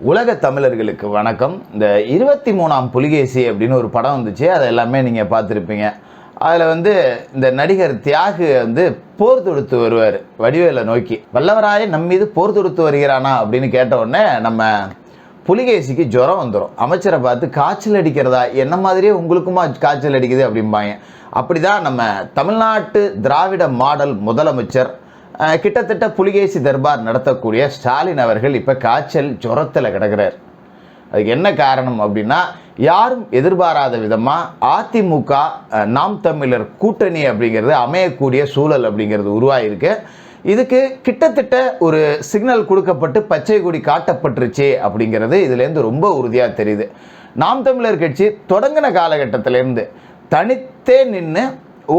உலக தமிழர்களுக்கு வணக்கம். இந்த இருபத்தி மூணாம் புலிகேசி அப்படின்னு ஒரு படம் வந்துச்சு. அதை எல்லாமே நீங்கள் பார்த்துருப்பீங்க. அதில் வந்து இந்த நடிகர் தியாகு வந்து போர் தொடுத்து வருவார் வடிவேலை நோக்கி. வல்லவராய நம் மீது போர் தொடுத்து வருகிறானா அப்படின்னு கேட்ட உடனே நம்ம புலிகேசிக்கு ஜுரம் வந்துடும் அமைச்சரை பார்த்து காய்ச்சல் அடிக்கிறதா? என்ன மாதிரியே உங்களுக்குமா காய்ச்சல் அடிக்குது? அப்படிம்பாங்க. அப்படி தான் நம்ம தமிழ்நாட்டு திராவிட மாடல் முதலமைச்சர் கிட்டத்தட்ட புலிகேசி தர்பார் நடத்தக்கூடிய ஸ்டாலின் அவர்கள் இப்போ காய்ச்சல் ஜுரத்தில் கிடக்கிறார். அதுக்கு என்ன காரணம் அப்படின்னா யாரும் எதிர்பாராத விதமாக அதிமுக நாம் தமிழர் கூட்டணி அப்படிங்கிறது அமையக்கூடிய சூழல் அப்படிங்கிறது உருவாயிருக்கு. இதுக்கு கிட்டத்தட்ட ஒரு சிக்னல் கொடுக்கப்பட்டு பச்சை கொடி காட்டப்பட்டுருச்சு அப்படிங்கிறது இதுலேருந்து ரொம்ப உறுதியாக தெரியுது. நாம் தமிழர் கட்சி தொடங்கின காலகட்டத்திலேருந்து தனித்தே நின்று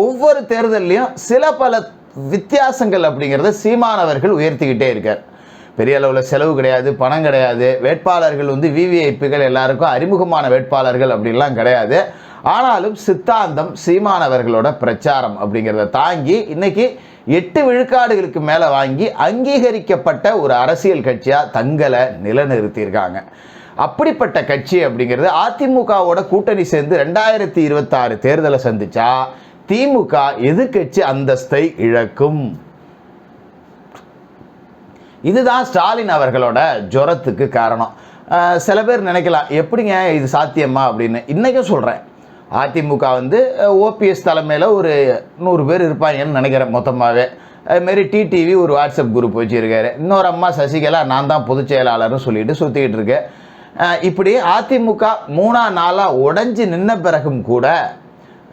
ஒவ்வொரு தேர்தல்லையும் சில பல வித்தியாசங்கள் அப்படிங்கிறத சீமானவர்கள் உயர்த்திக்கிட்டே இருக்கார். பெரிய அளவில் செலவு கிடையாது பணம் கிடையாது. வேட்பாளர்கள் வந்து விவிஐபிகள் எல்லாருக்கும் அறிமுகமான வேட்பாளர்கள் அப்படின்லாம் கிடையாது. ஆனாலும் சித்தாந்தம் சீமானவர்களோட பிரச்சாரம் அப்படிங்கிறத தாங்கி இன்னைக்கு எட்டு விழுக்காடுகளுக்கு மேலே வாங்கி அங்கீகரிக்கப்பட்ட ஒரு அரசியல் கட்சியாக தங்களை நிலைநிறுத்தியிருக்காங்க. அப்படிப்பட்ட கட்சி அப்படிங்கிறது அதிமுகவோட கூட்டணி சேர்ந்து ரெண்டாயிரத்தி இருபத்தாறு தேர்தலை சந்திச்சா திமுக எதிர்கட்சி அந்தஸ்தை இழக்கும். இதுதான் ஸ்டாலின் அவர்களோட ஜுரத்துக்கு காரணம். சில பேர் நினைக்கலாம் எப்படிங்க இது சாத்தியமா அப்படின்னு. இன்றைக்கும் சொல்கிறேன் அதிமுக வந்து ஓபிஎஸ் தலைமையில் ஒரு நூறு பேர் இருப்பாங்கன்னு நினைக்கிறேன் மொத்தமாகவே அதுமாரி டிடிவி ஒரு வாட்ஸ்அப் குரூப் வச்சுருக்காரு. இன்னொரு அம்மா சசிகலா நான் தான் பொதுச் செயலாளர்னு சொல்லிட்டு சுற்றிக்கிட்டு இருக்கேன். இப்படி அதிமுக மூணா நாளாக உடஞ்சி நின்ன பிறகும் கூட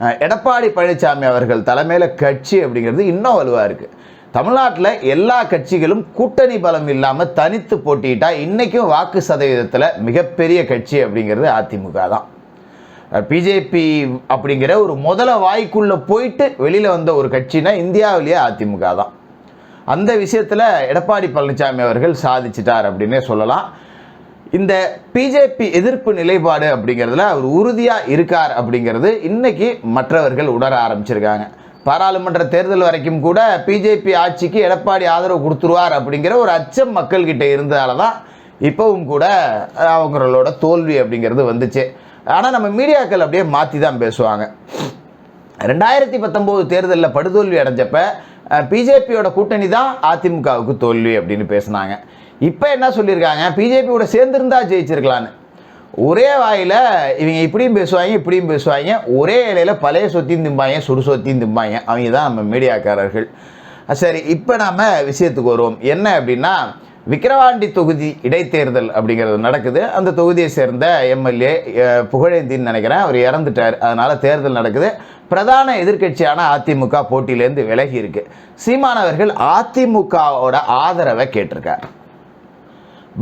எடப்பாடி பழனிசாமி அவர்கள் தலைமையில் கட்சி அப்படிங்கிறது இன்னும் வலுவாக இருக்குது தமிழ்நாட்டில் எல்லா கட்சிகளும் கூட்டணி பலம் இல்லாமல் தனித்து போட்டிட்டா இன்றைக்கும் வாக்கு சதவீதத்தில் மிகப்பெரிய கட்சி அப்படிங்கிறது அதிமுக தான். பிஜேபி அப்படிங்கிற ஒரு முதல வாய்க்குள்ளே போயிட்டு வெளியில் வந்த ஒரு கட்சினா இந்தியாவிலேயே அதிமுக தான். அந்த விஷயத்தில் எடப்பாடி பழனிசாமி அவர்கள் சாதிச்சிட்டார் அப்படின்னே சொல்லலாம். இந்த பிஜேபி எதிர்ப்பு நிலைப்பாடு அப்படிங்கிறதுல அவர் உறுதியாக இருக்கார் அப்படிங்கிறது இன்னைக்கு மற்றவர்கள் உணர ஆரம்பிச்சிருக்காங்க. பாராளுமன்ற தேர்தல் வரைக்கும் கூட பிஜேபி ஆட்சிக்கு எடப்பாடி ஆதரவு கொடுத்துருவார் அப்படிங்கிற ஒரு அச்சம் மக்கள்கிட்ட இருந்ததால தான் இப்போவும் கூட அவங்களோட தோல்வி அப்படிங்கிறது வந்துச்சு. ஆனால் நம்ம மீடியாக்கள் அப்படியே மாற்றி தான் பேசுவாங்க. ரெண்டாயிரத்தி பத்தொம்போது தேர்தலில் படுதோல்வி அடைஞ்சப்ப பிஜேபியோட கூட்டணி தான் அதிமுகவுக்கு தோல்வி அப்படின்னு பேசுனாங்க. இப்போ என்ன சொல்லியிருக்காங்க? பிஜேபியோட சேர்ந்துருந்தா ஜெயிச்சிருக்கலான்னு ஒரே வாயில் இவங்க இப்படியும் பேசுவாங்க இப்படியும் பேசுவாங்க. ஒரே இலையில் பழைய சொத்தியும் திம்பாங்க சுடு சொத்தியும் திம்பாங்க. அவங்க தான் நம்ம மீடியாக்காரர்கள். சரி இப்போ நாம் விஷயத்துக்கு வருவோம். என்ன அப்படின்னா விக்கிரவாண்டி தொகுதி இடைத்தேர்தல் அப்படிங்கிறது நடக்குது. அந்த தொகுதியை சேர்ந்த எம்எல்ஏ புகழேந்தின்னு நினைக்கிறேன். அவர் இறந்துட்டார். அதனால் தேர்தல் நடக்குது. பிரதான எதிர்க்கட்சியான அதிமுக போட்டியிலேருந்து விலகி இருக்கு. சீமானவர்கள் அதிமுகவோட ஆதரவை கேட்டிருக்கார்.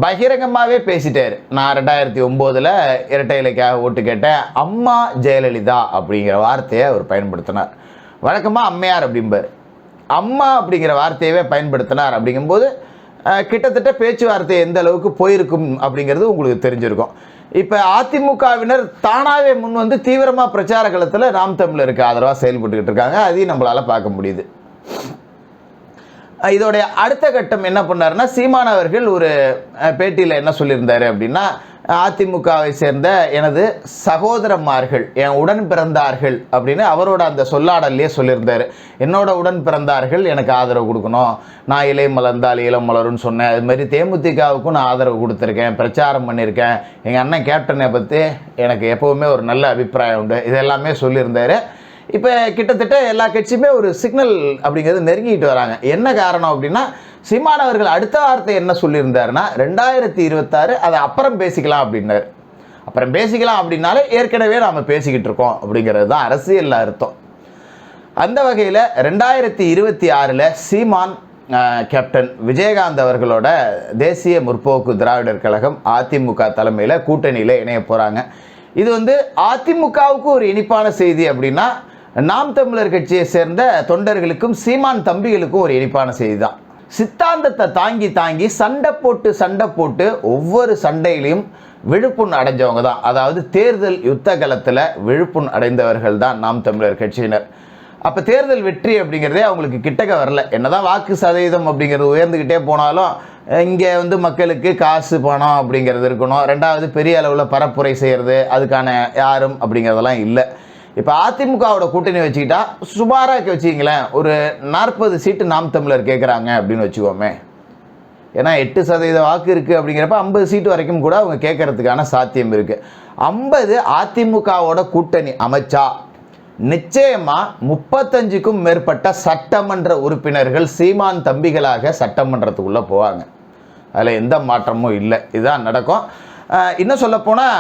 பகிரங்கமாகவே பேசிட்டார். நான் ரெண்டாயிரத்தி ஒம்போதில் இரட்டை இலைக்காக ஓட்டு கேட்டேன். அம்மா ஜெயலலிதா அப்படிங்கிற வார்த்தையை அவர் பயன்படுத்தினார். வழக்கமாக அம்மையார் அப்படிம்பார். அம்மா அப்படிங்கிற வார்த்தையவே பயன்படுத்தினார் அப்படிங்கும்போது கிட்டத்தட்ட பேச்சுவார்த்தை எந்த அளவுக்கு போயிருக்கும் அப்படிங்கிறது உங்களுக்கு தெரிஞ்சிருக்கும். இப்போ அதிமுகவினர் தானாகவே முன் வந்து தீவிரமாக பிரச்சார களத்தில் நாம் தமிழருக்கு ஆதரவாக செயல்பட்டுக்கிட்டு இருக்காங்க. அதையும் நம்மளால் பார்க்க முடியுது. இதோடைய அடுத்த கட்டம் என்ன பண்ணாருன்னா சீமான் அவர்கள் ஒரு பேட்டியில் என்ன சொல்லியிருந்தாரு அப்படின்னா அதிமுகவை சேர்ந்த எனது சகோதரமார்கள் என் உடன் பிறந்தார்கள் அப்படின்னு அவரோட அந்த சொல்லாடல்லையே சொல்லியிருந்தார். என்னோட உடன் பிறந்தார்கள் எனக்கு ஆதரவு கொடுக்கணும். நான் இலை மலர்ந்தால் இளம் மலரும்னு சொன்னேன். அது மாதிரி தேமுதிகவுக்கும் நான் ஆதரவு கொடுத்துருக்கேன் பிரச்சாரம் பண்ணியிருக்கேன். எங்கள் அண்ணன் கேப்டனை பற்றி எனக்கு எப்போவுமே ஒரு நல்ல அபிப்பிராயம் உண்டு. இதெல்லாமே சொல்லியிருந்தார். இப்போ கிட்டத்தட்ட எல்லா கட்சியுமே ஒரு சிக்னல் அப்படிங்கிறது நெருங்கிட்டு வராங்க. என்ன காரணம் அப்படின்னா சீமான் அவர்கள் அடுத்த வார்த்தை என்ன சொல்லியிருந்தாருன்னா ரெண்டாயிரத்தி இருபத்தாறு அதை அப்புறம் பேசிக்கலாம் அப்படின்னாரு. அப்புறம் பேசிக்கலாம் அப்படின்னாலே ஏற்கனவே நாம் பேசிக்கிட்டு இருக்கோம் அப்படிங்கிறது தான் அரசியலில் அர்த்தம். அந்த வகையில் ரெண்டாயிரத்தி இருபத்தி ஆறில் சீமான் கேப்டன் விஜயகாந்த் அவர்களோட தேசிய முற்போக்கு திராவிடர் கழகம் அதிமுக தலைமையில் கூட்டணியில் இணைய போகிறாங்க இது வந்து அதிமுகவுக்கு ஒரு இனிப்பான செய்தி அப்படின்னா நாம் தமிழர் கட்சியை சேர்ந்த தொண்டர்களுக்கும் சீமான் தம்பிகளுக்கும் ஒரு இனிப்பான செய்தி தான் சித்தாந்தத்தை தாங்கி தாங்கி சண்டை போட்டு சண்டை போட்டு ஒவ்வொரு சண்டையிலையும் விழுப்புண் அடைஞ்சவங்க தான் அதாவது தேர்தல் யுத்த காலத்தில் விழுப்புண் அடைந்தவர்கள் தான் நாம் தமிழர் கட்சியினர். அப்போ தேர்தல் வெற்றி அப்படிங்கிறதே அவங்களுக்கு கிட்டக்க வரல. என்னதான் வாக்கு சதவீதம் அப்படிங்கிறது உயர்ந்துக்கிட்டே போனாலும் இங்கே வந்து மக்களுக்கு காசு பணம் அப்படிங்கிறது இருக்கணும். ரெண்டாவது பெரிய அளவில் பரப்புரை செய்கிறது அதுக்கான யாரும் அப்படிங்கிறதெல்லாம் இல்லை. இப்போ அதிமுகவோட கூட்டணி வச்சுக்கிட்டா சுமாராக வச்சுக்கிங்களேன் ஒரு நாற்பது சீட்டு நாம் தமிழர் கேட்குறாங்க அப்படின்னு வச்சுக்கோமே. ஏன்னா எட்டு சதவீத வாக்கு இருக்குது அப்படிங்கிறப்ப ஐம்பது சீட்டு வரைக்கும் கூட அவங்க கேட்கறதுக்கான சாத்தியம் இருக்குது ஐம்பது அதிமுகவோட கூட்டணி அமைச்சா நிச்சயமாக முப்பத்தஞ்சுக்கும் மேற்பட்ட சட்டமன்ற உறுப்பினர்கள் சீமான் தம்பிகளாக சட்டமன்றத்துக்குள்ளே போவாங்க. அதில் எந்த மாற்றமும் இல்லை. இதுதான் நடக்கும். இன்னும் சொல்லப்போனால்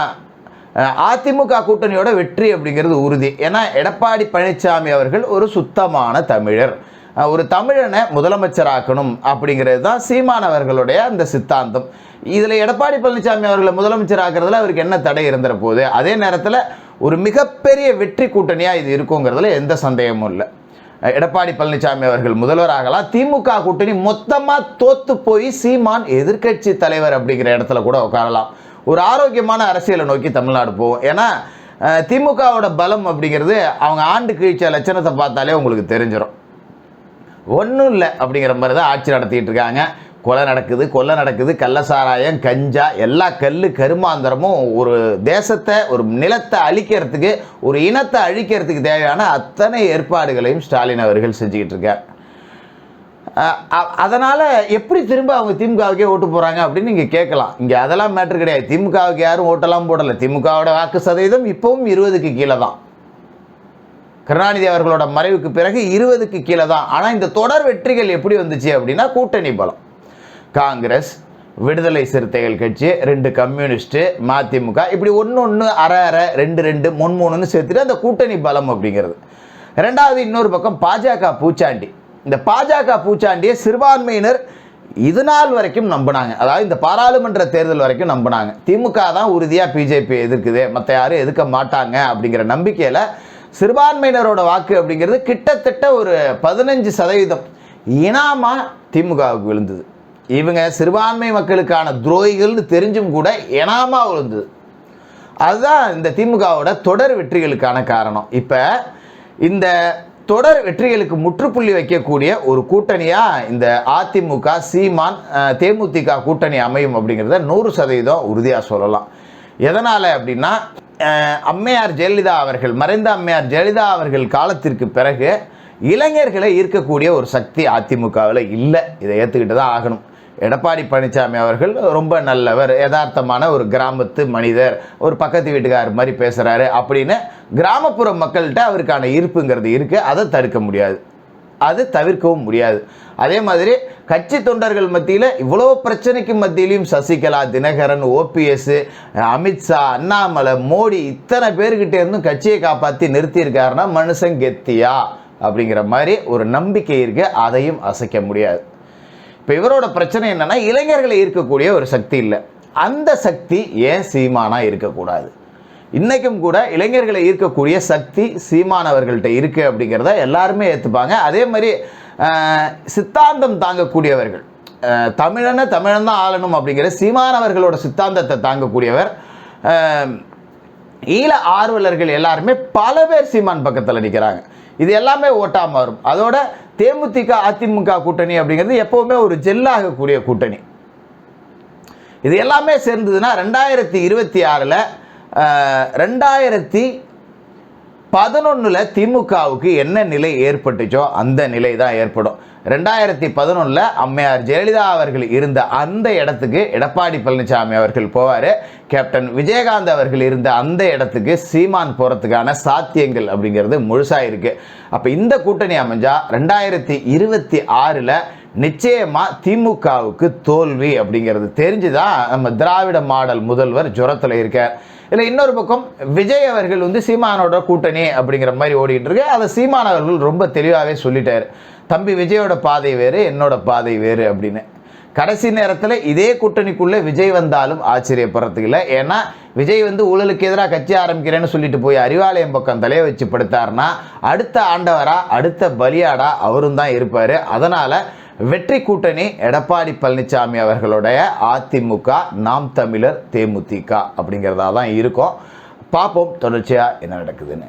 அதிமுக கூட்டணியோட வெற்றி அப்படிங்கிறது உறுதி. ஏன்னா எடப்பாடி பழனிசாமி அவர்கள் ஒரு சுத்தமான தமிழர். ஒரு தமிழனை முதலமைச்சராக்கணும் அப்படிங்கிறது தான் சீமான் அவர்களுடைய அந்த சித்தாந்தம். இதில் எடப்பாடி பழனிசாமி அவர்களை முதலமைச்சராக்கிறதுல அவருக்கு என்ன தடை இருந்துற போகுது? அதே நேரத்தில் ஒரு மிகப்பெரிய வெற்றி கூட்டணியாக இது இருக்குங்கிறதுல எந்த சந்தேகமும் இல்லை. எடப்பாடி பழனிசாமி அவர்கள் முதல்வராகலாம். திமுக கூட்டணி மொத்தமாக தோத்து போய் சீமான் எதிர்க்கட்சி தலைவர் அப்படிங்கிற இடத்துல கூட உட்காரலாம். ஒரு ஆரோக்கியமான அரசியலை நோக்கி தமிழ்நாடு போகும். ஏன்னா திமுகவோட பலம் அப்படிங்கிறது அவங்க ஆண்டு கழிச்ச லட்சணத்தை பார்த்தாலே உங்களுக்கு தெரிஞ்சிடும் ஒன்றும் இல்லை அப்படிங்கிற மாதிரி தான் ஆட்சி நடத்திட்டு இருக்காங்க. கொலை நடக்குது கொலை நடக்குது கள்ளசாராயம் கஞ்சா எல்லா கல் கருமாந்திரமும் ஒரு தேசத்தை ஒரு நிலத்தை அழிக்கிறதுக்கு ஒரு இனத்தை அழிக்கிறதுக்கு தேவையான அத்தனை ஏற்பாடுகளையும் ஸ்டாலின் அவர்கள் செஞ்சுக்கிட்டு இருக்கார். அதனால் எப்படி திரும்ப அவங்க திமுகவுக்கே ஓட்டு போகிறாங்க அப்படின்னு நீங்கள் கேட்கலாம். இங்கே அதெல்லாம் மேட்ரு கிடையாது. திமுகவுக்கு யாரும் ஓட்டெல்லாம் போடல. திமுகவோட வாக்கு சதவீதம் இப்போவும் இருபதுக்கு கீழே தான். கருணாநிதி அவர்களோட மறைவுக்கு பிறகு இருபதுக்கு கீழே தான். ஆனால் இந்த தொடர் வெற்றிகள் எப்படி வந்துச்சு அப்படின்னா கூட்டணி பலம். காங்கிரஸ் விடுதலை சிறுத்தைகள் கட்சி ரெண்டு கம்யூனிஸ்ட்டு மதிமுக இப்படி ஒன்று ஒன்று அரை அரை ரெண்டு ரெண்டு மூணு மூணுன்னு சேர்த்துட்டு அந்த கூட்டணி பலம் அப்படிங்கிறது. ரெண்டாவது இன்னொரு பக்கம் பாஜக பூச்சாண்டி. இந்த பாஜக பூச்சாண்டியை சிறுபான்மையினர் இது நாள் வரைக்கும் நம்பினாங்க. அதாவது இந்த பாராளுமன்ற தேர்தல் வரைக்கும் நம்பினாங்க. திமுக தான் உறுதியாக பிஜேபி எதிர்க்குது. மற்ற யாரும் எதிர்க்க மாட்டாங்க அப்படிங்கிற நம்பிக்கையில் சிறுபான்மையினரோட வாக்கு அப்படிங்கிறது கிட்டத்தட்ட ஒரு பதினஞ்சு சதவீதம் இனாமா திமுகவுக்கு விழுந்தது. இவங்க சிறுபான்மை மக்களுக்கான துரோகிகள்னு தெரிஞ்சும் கூட இனாமா விழுந்தது. அதுதான் இந்த திமுகவோட தொடர் வெற்றிகளுக்கான காரணம். இப்போ இந்த தொடர் வெற்றிகளுக்கு முற்றுப்புள்ளி வைக்கக்கூடிய ஒரு கூட்டணியாக இந்த அதிமுக சீமான் தேமுதிக கூட்டணி அமையும் அப்படிங்கிறத நூறு சதவீதம் உறுதியாக சொல்லலாம். எதனால் அப்படின்னா அம்மையார் ஜெயலலிதா அவர்கள் மறைந்த அம்மையார் ஜெயலலிதா அவர்கள் காலத்திற்கு பிறகு இளைஞர்களை ஈர்க்கக்கூடிய ஒரு சக்தி அதிமுகவில் இல்லை. இதை ஏற்றுக்கிட்டு தான் ஆகணும். எடப்பாடி பழனிசாமி அவர்கள் ரொம்ப நல்லவர் யதார்த்தமான ஒரு கிராமத்து மனிதர் ஒரு பக்கத்து வீட்டுக்காரர் மாதிரி பேசுகிறாரு அப்படின்னு கிராமப்புற மக்கள்கிட்ட அவருக்கான ஈர்ப்புங்கிறது இருக்குது அதை தடுக்க முடியாது. அது தவிர்க்கவும் முடியாது. அதே மாதிரி கட்சி தொண்டர்கள் மத்தியில் இவ்வளோ பிரச்சனைக்கு மத்தியிலையும் சசிகலா தினகரன் ஓபிஎஸ் அமித்ஷா அண்ணாமலை மோடி இத்தனை பேர்கிட்ட இருந்தும் கட்சியை காப்பாற்றி நிறுத்தியிருக்காருன்னா மனுஷன் கெத்தியா அப்படிங்கிற மாதிரி ஒரு நம்பிக்கை இருக்குது அதையும் அசைக்க முடியாது. இப்போ இவரோட பிரச்சனை என்னென்னா இளைஞர்களை ஈர்க்கக்கூடிய ஒரு சக்தி இல்லை. அந்த சக்தி ஏன் சீமானாக இருக்கக்கூடாது? இன்றைக்கும் கூட இளைஞர்களை ஈர்க்கக்கூடிய சக்தி சீமானவர்கள்ட்ட இருக்குது அப்படிங்கிறத எல்லாருமே ஏற்றுப்பாங்க அதே மாதிரி சித்தாந்தம் தாங்கக்கூடியவர்கள் தமிழனை தமிழன் தான் ஆளணும் அப்படிங்கிற சீமானவர்களோட சித்தாந்தத்தை தாங்கக்கூடியவர் ஈழ ஆர்வலர்கள் எல்லாருமே பல பேர் சீமான் பக்கத்தில் நிற்கிறாங்க இது எல்லாமே ஓட்டா மாறும். அதோட தேமுதிக அதிமுக கூட்டணி அப்படிங்கிறது எப்பவுமே ஒரு ஜெல்லாகக்கூடிய கூட்டணி. இது எல்லாமே சேர்ந்ததுன்னா ரெண்டாயிரத்தி இருபத்தி ஆறில் ரெண்டாயிரத்தி பதினொன்றில் திமுகவுக்கு என்ன நிலை ஏற்பட்டுச்சோ அந்த நிலை தான் ஏற்படும். ரெண்டாயிரத்தி பதினொன்றில் அம்மையார் ஜெயலலிதா அவர்கள் இருந்த அந்த இடத்துக்கு எடப்பாடி பழனிசாமி அவர்கள் போவார். கேப்டன் விஜயகாந்த் அவர்கள் இருந்த அந்த இடத்துக்கு சீமான் போகிறதுக்கான சாத்தியங்கள் அப்படிங்கிறது முழுசாக இருக்குது அப்போ இந்த கூட்டணி அமைஞ்சால் ரெண்டாயிரத்தி இருபத்தி ஆறில் நிச்சயமாக திமுகவுக்கு தோல்வி அப்படிங்கிறது தெரிஞ்சுதான் நம்ம திராவிட மாடல் முதல்வர் ஜுரத்தில் இருக்கார். இல்லை இன்னொரு பக்கம் விஜய் அவர்கள் வந்து சீமானோட கூட்டணி அப்படிங்கிற மாதிரி ஓடிட்டு இருக்கு. அதை சீமான் அவர்கள் ரொம்ப தெளிவாகவே சொல்லிட்டாரு. தம்பி விஜயோட பாதை வேறு என்னோட பாதை வேறு அப்படின்னு. கடைசி நேரத்தில் இதே கூட்டணிக்குள்ளே விஜய் வந்தாலும் ஆச்சரியப்படுறதுக்கு இல்லை. ஏன்னா விஜய் வந்து ஊழலுக்கு எதிராக கட்சி ஆரம்பிக்கிறேன்னு சொல்லிட்டு போய் அறிவாலயம் பக்கம் தலையை வச்சு படுத்தாருன்னா அடுத்த ஆண்டவரா அடுத்த பலியாடா அவரும் தான் இருப்பார். அதனால் வெற்றி கூட்டணி எடப்பாடி பழனிசாமி அவர்களுடைய அதிமுக நாம் தமிழர் தேமுதிக அப்படிங்கிறதா தான் இருக்கும். பார்ப்போம் தொடர்ச்சியாக என்ன நடக்குதுன்னு.